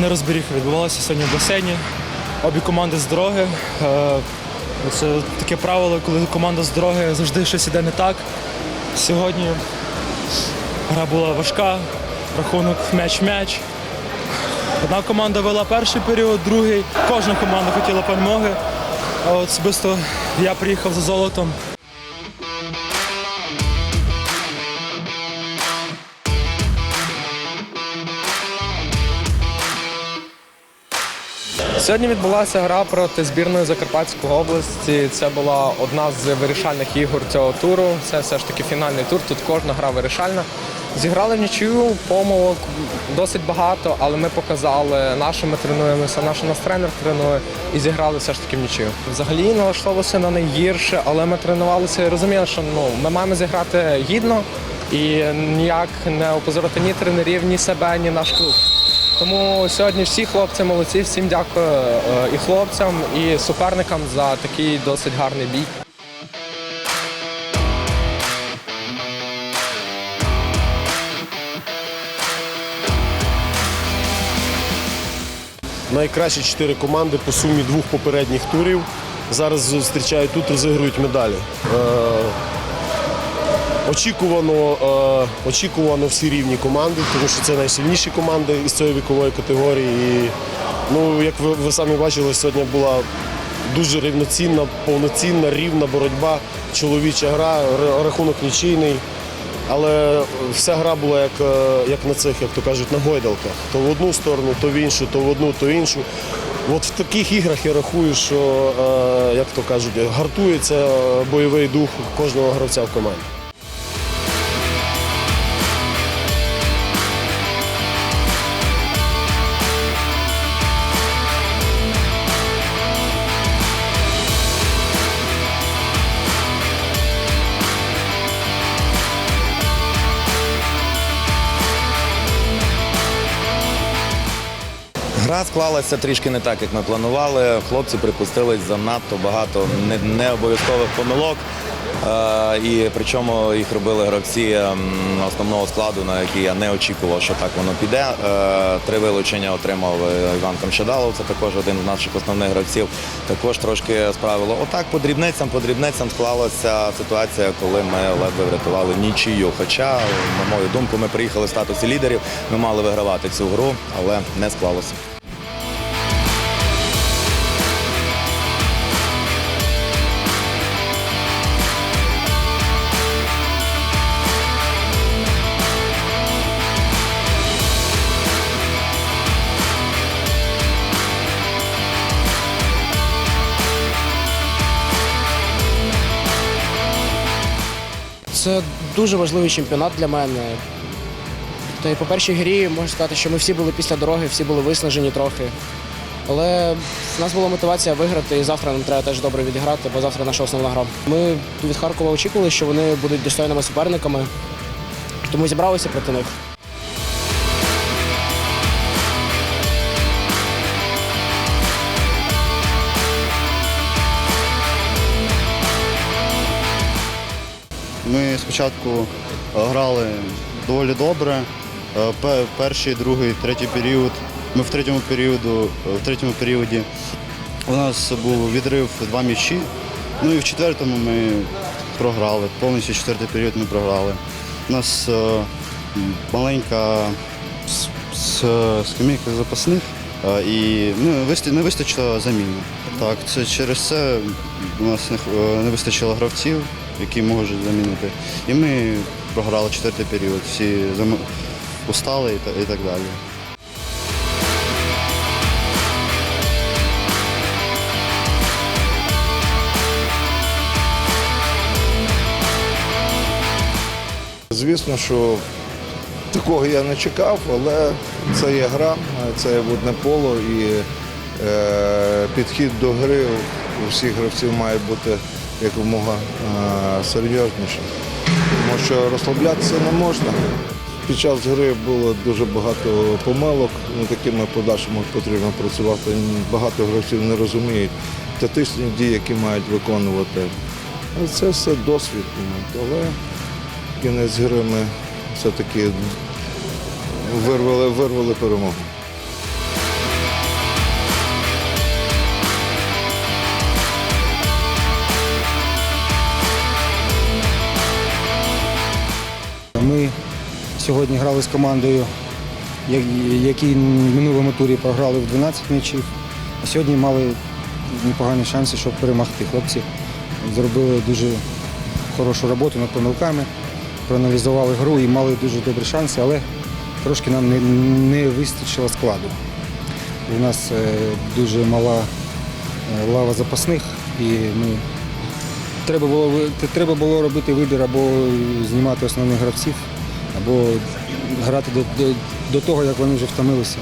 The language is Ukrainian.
нерозберіха відбувалася сьогодні в басейні. Обі команди з дороги. Е, Це таке правило, коли команда з дороги завжди щось іде не так. Сьогодні гра була важка, рахунок м'яч-м'яч. Одна команда вела перший період, другий. Кожна команда хотіла перемоги. А особисто я приїхав за золотом. Сьогодні відбулася гра проти збірної Закарпатської області. Це була одна з вирішальних ігор цього туру. Це все ж таки фінальний тур. Тут кожна гра вирішальна. Зіграли в нічию, помилок досить багато, але ми показали, наше ми тренуємося, наш нас тренер тренує і зіграли все ж таки в нічию. Взагалі налаштовувалися на найгірше, але ми тренувалися і розуміли, що ну, ми маємо зіграти гідно і ніяк не опозорити ні тренерів, ні себе, ні наш клуб. Тому сьогодні всі хлопці молодці, всім дякую е, і хлопцям, і суперникам за такий досить гарний бій. Найкращі чотири команди по сумі двох попередніх турів. Зараз зустрічають тут, розігрують медалі. Очікувано, е, очікувано всі рівні команди, тому що це найсильніші команди із цієї вікової категорії. І, ну, як ви, ви самі бачили, сьогодні була дуже рівноцінна, повноцінна, рівна боротьба, чоловіча гра, рахунок нічийний. Але вся гра була як, е, як на цих, як то кажуть, на гойдалках. То в одну сторону, то в іншу, то в одну, то в іншу. От в таких іграх я рахую, що, е, як то кажуть, гартується бойовий дух кожного гравця в команді. Гра склалася трішки не так, як ми планували. Хлопці припустились занадто багато не, не помилок. Е, і причому їх робили гравці основного складу, на який я не очікував, що так воно піде. Е, три вилучення отримав е, Іван Камщадалов, це також один з наших основних гравців. Також трошки справило. Отак по дрібницям, по дрібницям склалася ситуація, коли ми ледве врятували нічию. Хоча, на мою думку, ми приїхали в статусі лідерів, ми мали вигравати цю гру, але не склалося. Це дуже важливий чемпіонат для мене. Та й по першій грі можу сказати, що ми всі були після дороги, всі були виснажені трохи. Але в нас була мотивація виграти, і завтра нам треба теж добре відіграти, бо завтра наша основна гра. Ми від Харкова очікували, що вони будуть достойними суперниками, тому зібралися проти них. Ми спочатку е, грали доволі добре. Е, Перший, другий, третій період. Ми в третьому періоду, е, в третьому періоді у нас був відрив два м'ячі. Ну і в четвертому ми програли. Повністю четвертий період ми програли. У нас маленька с- с- запасних. І ну, не вистачило заміни. Так, це через це у нас не вистачило гравців, які можуть замінити. І ми програли четвертий період. Всі устали і так далі. Звісно, що такого я не чекав, але це є гра, це є водне поло і е, підхід до гри у всіх гравців має бути якомога е, серйознішим. Тому що розслаблятися не можна. Під час гри було дуже багато помилок, над якими в подальшому потрібно працювати. Багато гравців не розуміють тактичні дії, які мають виконувати. Це все досвід. Але кінець гри ми все-таки вирвали, вирвали перемогу. Сьогодні грали з командою, які в минулому турі програли в 12 м'ячів. А сьогодні мали непогані шанси, щоб перемогти. Хлопці зробили дуже хорошу роботу над помилками, проаналізували гру і мали дуже добрі шанси, але трошки нам не, не вистачило складу. У нас е, дуже мала е, лава запасних, і ми треба було треба було робити вибір або знімати основних гравців, або грати до, до, до того, як вони вже втомилися.